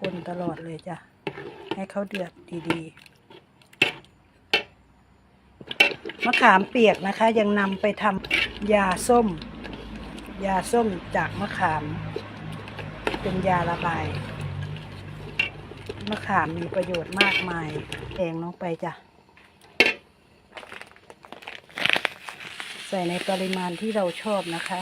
คนตลอดเลยจ้ะ ให้เขาเดือดดีๆ มะขามเปียกนะคะ ยังนำไปทำยาส้ม ยาส้มจากมะขาม เป็นยาระบาย มะขามมีประโยชน์มากมายแองลงไปจ้ะ ใส่ในปริมาณที่เราชอบนะคะ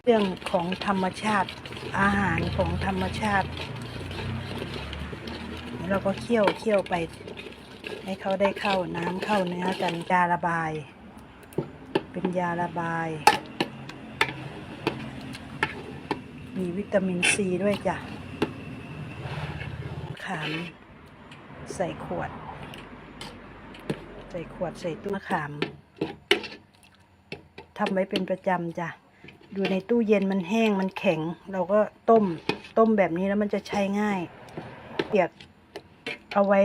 เรื่องของธรรมชาติอาหารของธรรมชาติ เราก็เคี่ยวเคี่ยวไป ให้เขาได้เข้าน้ำเข้าเนื้อกันยาระบาย เป็นยาระบาย มีวิตามินซีด้วยจ้ะขามใส่ขวด ใส่ขวดใส่ตู้มะขามทำไว้เป็นประจำจ้ะ อยู่ในตู้เย็นมันแห้งมันแข็ง เราก็ต้มต้มแบบนี้แล้วมันจะใช้ง่ายเปียกเอาไว้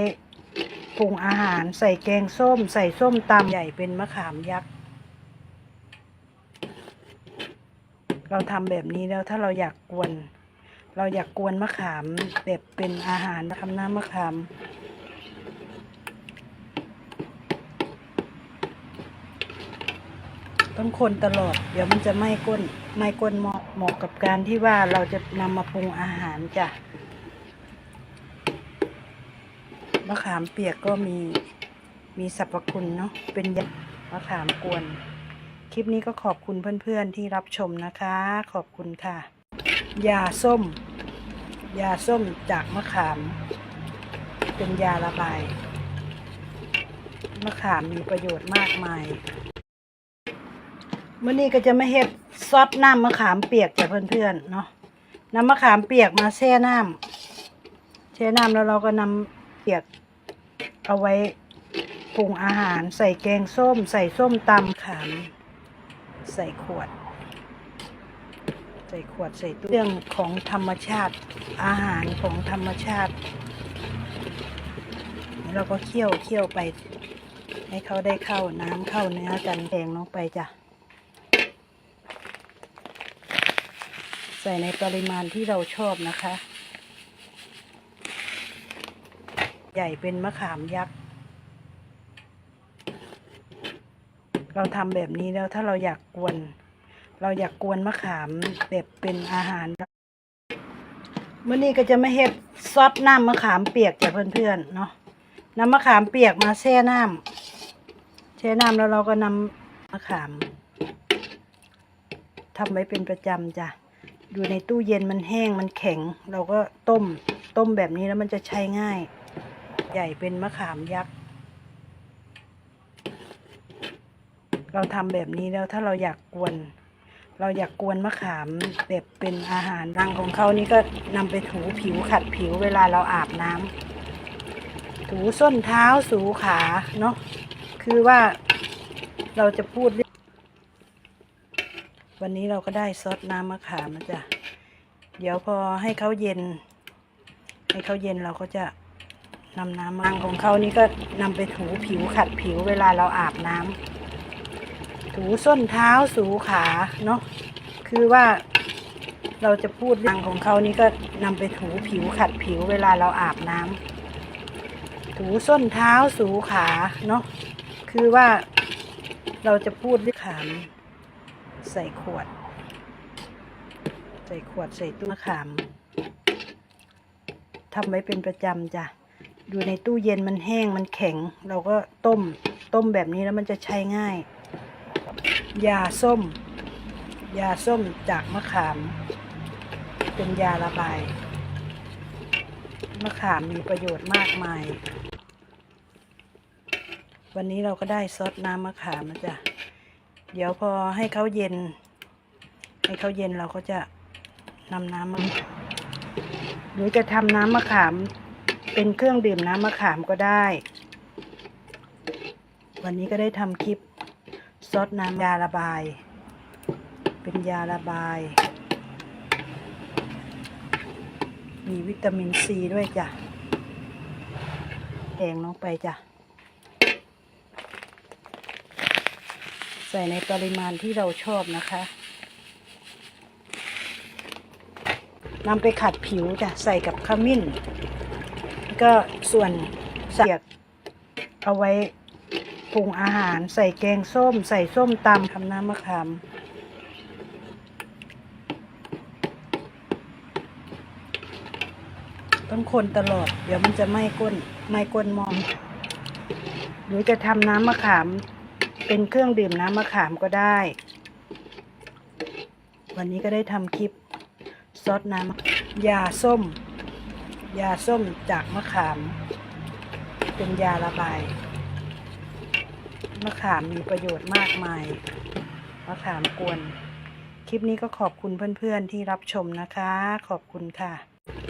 ปรุงอาหารใส่แกงส้ม ใส่ส้มตำใหญ่เป็นมะขามยักษ์ เราทำแบบนี้แล้วถ้าเราอยากกวน เราอยากกวนมะขามแบบเป็นอาหารทำน้ำมะขาม ต้องคนตลอด เดี๋ยวมันจะไหม้ก้นไหม้ก้นเหมาะเหมาะกับการที่ว่าเราจะนำมาปรุงอาหารจ้ะมะขามเปียกก็มีมีสรรพคุณเนาะเป็นยามะขามกวน คลิปนี้ก็ขอบคุณเพื่อนๆที่รับชมนะคะ ขอบคุณค่ะยาส้มยาส้มจากมะขาม เป็นยาระบาย มะขามมีประโยชน์มากมาย มื่อนี้ก็จะไม่เฮ็ดซอสน้ำมะขามเปียกจ้ะเพื่อนๆเนาะนำมะขามเปียกมาแช่น้ำแช่น้ำแล้วเราก็นำเปียกเอาไว้ปรุงอาหาร ใส่แกงส้ม ใส่ส้มตำขาม ใส่ขวด ใส่ขวดใส่ตู้เรื่องของธรรมชาติอาหารของธรรมชาติเราก็เคี่ยวเคี่ยวไป ให้เขาได้เข้าน้ำเข้าเนื้อกันแดงลงไปจ้ะ ส่ในปริมาณที่เราชอบนะคะ ใหญ่เป็นมะขามยักษ์ เราทำแบบนี้แล้วถ้าเราอยากกวน เราอยากกวนมะขามแบบเป็นอาหารเมื่อนี้ก็จะไม่เฮ็ดซอสน้ำมะขามเปียกจ้ะเพื่อนๆเนาะนำมะขามเปียกมาแช่น้ำแช่น้ำแล้วเราก็นำมะขามทำไว้เป็นประจำจ้ะ อยู่ในตู้เย็นมันแห้งมันแข็ง เราก็ต้มต้มแบบนี้แล้วมันจะใช้ง่าย ใหญ่เป็นมะขามยักษ์เราทำแบบนี้แล้วถ้าเราอยากกวน เราอยากกวนมะขามแบบเป็นอาหารรังของเขานี่ก็นำไปถูผิวขัดผิวเวลาเราอาบน้ำถูส้นเท้าสูขาเนาะคือว่าเราจะพูด วันนี้เราก็ได้ซอสน้ำมะขามนะจ๊ะเดี๋ยวพอให้เขาเย็น ให้เขาเย็นเราก็จะนำน้ำมังของเขานี่ก็นำไปถูผิวขัดผิวเวลาเราอาบน้ำถูส้นเท้าสูขาเนาะคือว่าเราจะพูดเรื่องของเขานี่ก็นำไปถูผิวขัดผิวเวลาเราอาบน้ำถูส้นเท้าสูขาเนาะคือว่าเราจะพูดเรื่องขาม ใส่ขวด ใส่ขวดใส่ตู้มะขามทำไว้เป็นประจำจ้ะอยู่ในตู้เย็นมันแห้งมันแข็ง เราก็ต้มต้มแบบนี้แล้วมันจะใช้ง่าย ยาส้ม ยาส้มจากมะขาม เป็นยาระบาย มะขามมีประโยชน์มากมาย วันนี้เราก็ได้ซอสน้ำมะขามนะจ๊ะ เดี๋ยวพอให้เขาเย็น ให้เขาเย็นเราก็จะนำน้ำมาหรือจะทำน้ำมะขาม เป็นเครื่องดื่มน้ำมะขามก็ได้ วันนี้ก็ได้ทำคลิปซดน้ำยาระบาย เป็นยาระบาย มีวิตามินซีด้วยจ้ะแทงลงไปจ้ะ ใส่ในปริมาณที่เราชอบนะคะนำไปขัดผิวจ้ะใส่กับขมิ้น ก็ส่วนเสียกเอาไว้ปรุงอาหารใส่แกงส้ม ใส่ส้มตำทำน้ำมะขามต้องคนตลอด เดี๋ยวมันจะไหม้ก้นไหม้ก้นหมอมหรือจะทำน้ำมะขาม เป็นเครื่องดื่มน้ำมะขามก็ได้ วันนี้ก็ได้ทำคลิปซดน้ำยาส้ม ยาส้มจากมะขาม เป็นยาระบาย มะขามมีประโยชน์มากมาย มะขามกวน คลิปนี้ก็ขอบคุณเพื่อนๆที่รับชมนะคะ ขอบคุณค่ะ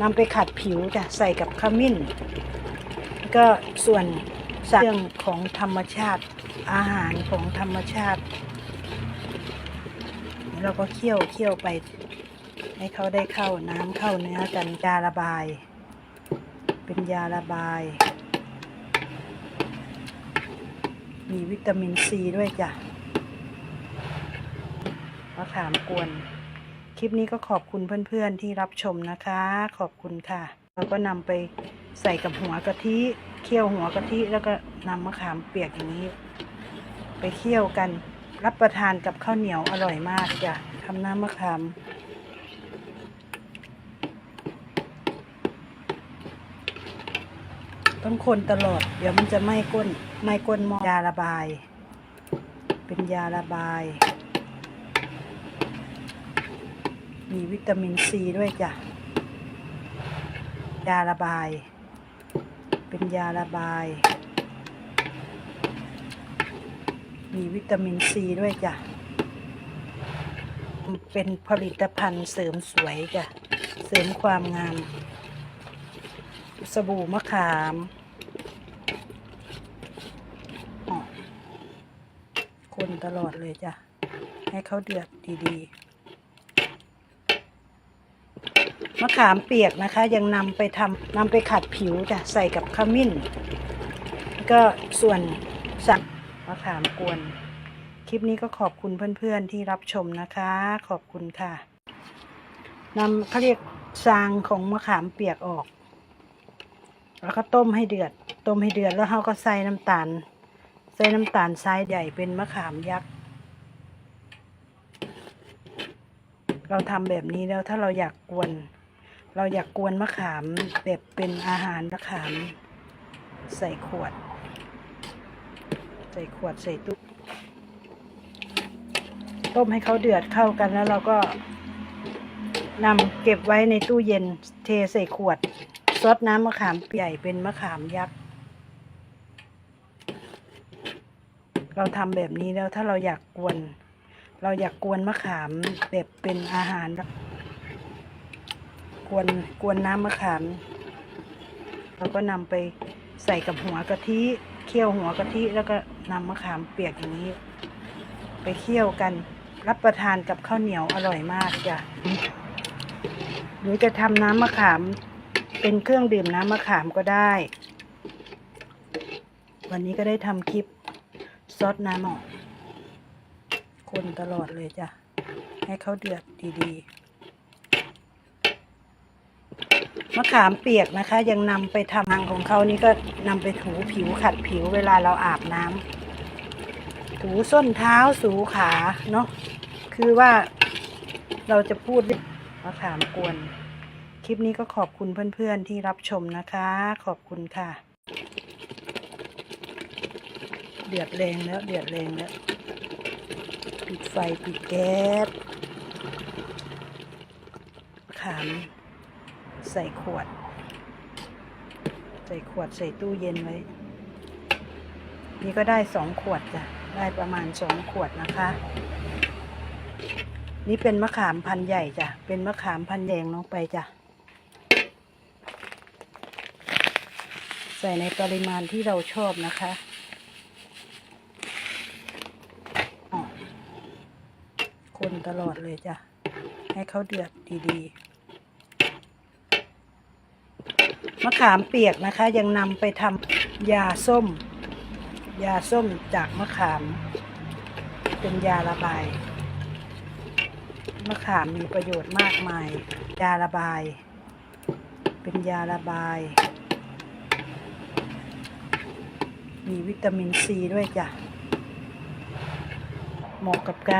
นำไปขัดผิวจ้ะใส่กับขมิ้น ก็ส่วนเรื่องของธรรมชาติ อาหารของธรรมชาติ เราก็เคี่ยวเคี่ยวไป ให้เขาได้เข้าน้ำเข้าเนื้อกันยาระบาย เป็นยาระบาย มีวิตามินซีด้วยจ้ะมะขามกวน คลิปนี้ก็ขอบคุณเพื่อนๆที่รับชมนะคะ ขอบคุณค่ะ เราก็นำไปใส่กับหัวกะทิ เคี่ยวหัวกะทิแล้วก็นำมะขามเปียกอย่างนี้ ไปเคี่ยวกันรับประทานกับข้าวเหนียวอร่อยมากจ้ะทำน้ำมะขามต้องคนตลอด เดี๋ยวมันจะไหม้ก้นไหม้ก้นหม้อยาระบาย เป็นยาระบาย มีวิตามินซีด้วยจ้ะยาระบาย เป็นยาระบาย มีวิตามินซีด้วยจ้ะ เป็นผลิตภัณฑ์เสริมสวยจ้ะ เสริมความงาม สบู่มะขามคนตลอดเลยจ้ะ ให้เขาเดือดดี ๆ มะขามเปียกนะคะ ยังนำไปทำนำไปขัดผิวจ้ะใส่กับขมิ้น ก็ส่วนสักมะขามกวน คลิปนี้ก็ขอบคุณเพื่อนๆที่รับชมนะคะ ขอบคุณค่ะนำเขาเรียกซางของมะขามเปียกออก แล้วก็ต้มให้เดือด ต้มให้เดือดแล้วเราก็ใส่น้ำตาล ใส่น้ำตาลทรายใหญ่เป็นมะขามยักษ์เราทำแบบนี้แล้วถ้าเราอยากกวน เราอยากกวนมะขามแบบเป็นอาหารมะขาม ใส่ขวด ใส่ขวดใส่ตู้ต้มให้เขาเดือดเข้ากันแล้วเราก็นำเก็บไว้ในตู้เย็นเทใส่ขวดซดน้ำมะขามใหญ่เป็นมะขามยักษ์เราทำแบบนี้แล้วถ้าเราอยากกวน เราอยากกวนมะขามแบบเป็นอาหาร กวนกวนน้ำมะขาม เราก็นำไปใส่กับหัวกะทิเคี่ยวหัวกะทิแล้วก็นำมะขามเปียกอย่างนี้ ไปเคี่ยวกันรับประทานกับข้าวเหนียวอร่อยมากจ้ะหรือจะทำน้ำมะขาม เป็นเครื่องดื่มน้ำมะขามก็ได้ วันนี้ก็ได้ทำคลิปซดน้ำออกคนตลอดเลยจ้ะ ให้เขาเดือดดี ๆ มะขามเปียกนะคะ ยังนำไปทำทางของเขานี่ก็นำไปถูผิวขัดผิวเวลาเราอาบน้ำถูส้นเท้าสูขาเนาะคือว่าเราจะพูดมะขามกวน คลิปนี้ก็ขอบคุณเพื่อนๆที่รับชมนะคะ ขอบคุณค่ะ เดือดแรงแล้วเดือดแรงแล้ว ปิดไฟปิดแก๊สขาม ใส่ขวด ใส่ขวดใส่ตู้เย็นไว้ นี่ก็ได้สองขวดจ้ะ ได้ประมาณสองขวดนะคะ นี่เป็นมะขามพันใหญ่จ้ะ เป็นมะขามพันแดงลงไปจ้ะ ใส่ในปริมาณที่เราชอบนะคะคนตลอดเลยจ้ะ ให้เขาเดือดดีๆ มะขามเปียกนะคะ ยังนำไปทำยาส้ม ยาส้มจากมะขาม เป็นยาระบาย มะขามมีประโยชน์มากมาย ยาระบาย เป็นยาระบาย มีวิตามินซีด้วยจ้ะ เหมาะกับการ